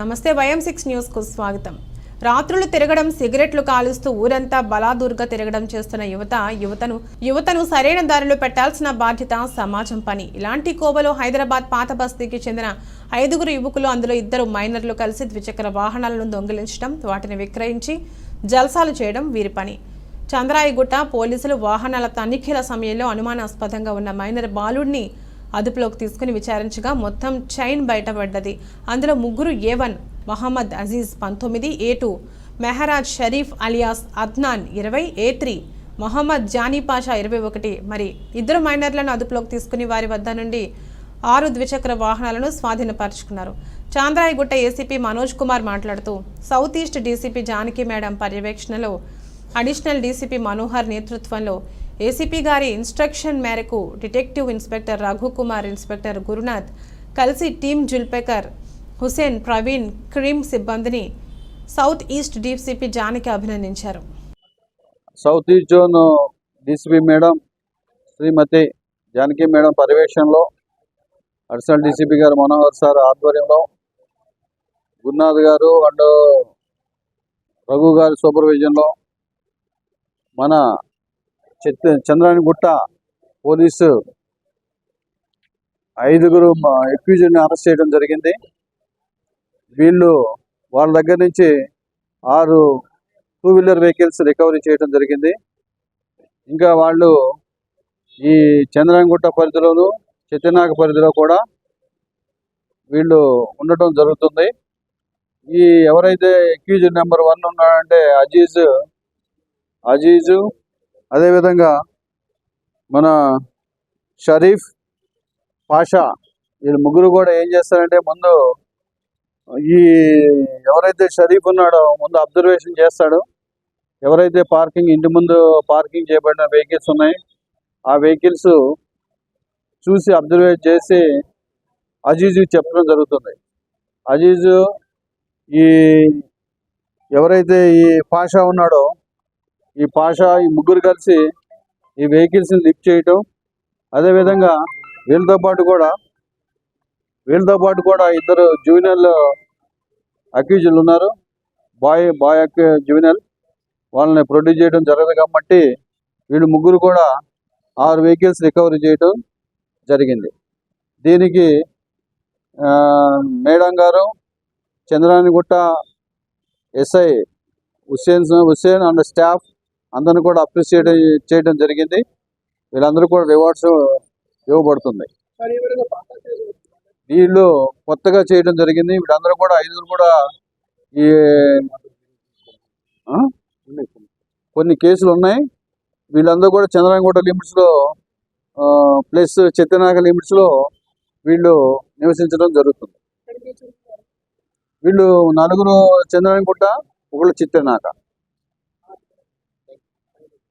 నమస్తే వయం సిక్స్ న్యూస్కు స్వాగతం. రాత్రులు తిరగడం సిగరెట్లు కాలుస్తూ ఊరంతా బలాదూర్గా తిరగడం చేస్తున్న యువత యువతను యువతను సరైన దారిలో పెట్టాల్సిన బాధ్యత సమాజం పని. ఇలాంటి కోవలో హైదరాబాద్ పాత బస్తీకి చెందిన ఐదుగురు యువకులు అందులో ఇద్దరు మైనర్లు కలిసి ద్విచక్ర వాహనాలను దొంగిలించడం వాటిని విక్రయించి జల్సాలు చేయడం వీరి పని. చంద్రాయిగుట్ట పోలీసులు వాహనాల తనిఖీల సమయంలో అనుమానాస్పదంగా ఉన్న మైనర్ బాలుడిని అదుపులోకి తీసుకుని విచారించగా మొత్తం చైన్ బయటపడ్డది. అందులో ముగ్గురు ఏ వన్ మహమ్మద్ అజీజ్ పంతొమ్మిది A two Mehraj Sharif alias Adnan ఇరవై ఏ త్రీ మొహమ్మద్ జానీ పాషా ఇరవై ఒకటి. మరి ఇద్దరు మైనర్లను అదుపులోకి తీసుకుని వారి వద్ద నుండి ఆరు ద్విచక్ర వాహనాలను స్వాధీనపరుచుకున్నారు. చాంద్రాయగుట్ట ఏసీపీ మనోజ్ కుమార్ మాట్లాడుతూ south east DCP Janaki madam పర్యవేక్షణలో అడిషనల్ డీసీపీ మనోహర్ నేతృత్వంలో ఏసీపీ గారి ఇన్స్ట్రక్షన్ మేరకు detective inspector Raghukumar inspector Gurunath కలిసి టీమ్ జుల్పేకర్ హుసేన్ ప్రవీణ్ క్రీమ్ సిబ్బందిని సౌత్ ఈస్ట్ డీసీపీ జానకి అభినందించారు. South east zone DCP madam Shrimati Janaki madam పర్యవేక్షణలో అడిషనల్ డీసీపీ గారు మనోహర్ సార్ ఆధ్వర్యంలో గురునాథ్ గారు అండ్ రఘు గారి సూపర్విజన్లో మన చంద్రాని గుట్ట పోలీసు ఐదుగురు ఎక్యూజ్ని అరెస్ట్ చేయడం జరిగింది. వీళ్ళు వాళ్ళ దగ్గర నుంచి ఆరు టూ వీలర్ వెహికల్స్ రికవరీ చేయడం జరిగింది. ఇంకా వాళ్ళు ఈ చంద్రాంగుట్ట పరిధిలోను చిత్తనాగ పరిధిలో కూడా వీళ్ళు ఉండటం జరుగుతుంది. ఈ ఎవరైతే ఎక్యూజ్ నెంబర్ వన్ ఉన్నాడంటే అజీజ్ అజీజు అదేవిధంగా మన షరీఫ్ పాషా వీళ్ళు ముగ్గురు కూడా ఏం చేస్తారంటే ముందు ఈ ఎవరైతే షరీఫ్ ఉన్నాడో ముందు అబ్జర్వేషన్ చేస్తాడు. ఎవరైతే పార్కింగ్ ఇంటి ముందు పార్కింగ్ చేయబడిన వెహికల్స్ ఉన్నాయి ఆ వెహికల్స్ చూసి అబ్జర్వేట్ చేసి అజీజు చెప్పడం జరుగుతుంది. అజీజు ఈ ఎవరైతే ఈ పాషా ఉన్నాడో ఈ పాషా ఈ ముగ్గురు కలిసి ఈ వెహికల్స్ని లిఫ్ట్ చేయటం అదేవిధంగా వీళ్ళతో పాటు కూడా వీళ్ళతో పాటు కూడా ఇద్దరు జూనియర్ అక్యూజులు ఉన్నారు. బాయ్ బాయ్ అక్యూ జూనియర్. వాళ్ళని ప్రొడ్యూస్ చేయడం జరగదు కాబట్టి వీళ్ళు ముగ్గురు కూడా ఆరు వెహికల్స్ రికవరీ చేయడం జరిగింది. దీనికి ఆ, మేడం గారు Chandrayangutta SI Hussain Hussain and staff అందరిని కూడా అప్రిషియేట్ చేయడం జరిగింది. వీళ్ళందరూ కూడా రివార్డ్స్ ఇవ్వబడుతుంది. వీళ్ళు కొత్తగా చేయడం జరిగింది. వీళ్ళందరూ కూడా ఐదుగురు కూడా ఈ? కొన్ని కేసులు ఉన్నాయి. వీళ్ళందరూ కూడా చంద్రాంగోట లిమిట్స్లో ప్లస్ చిత్తనాగ లిమిట్స్లో వీళ్ళు నివసించడం జరుగుతుంది. వీళ్ళు నలుగురు చంద్రాంగుట్ట ఒకళ్ళు చిత్తనాక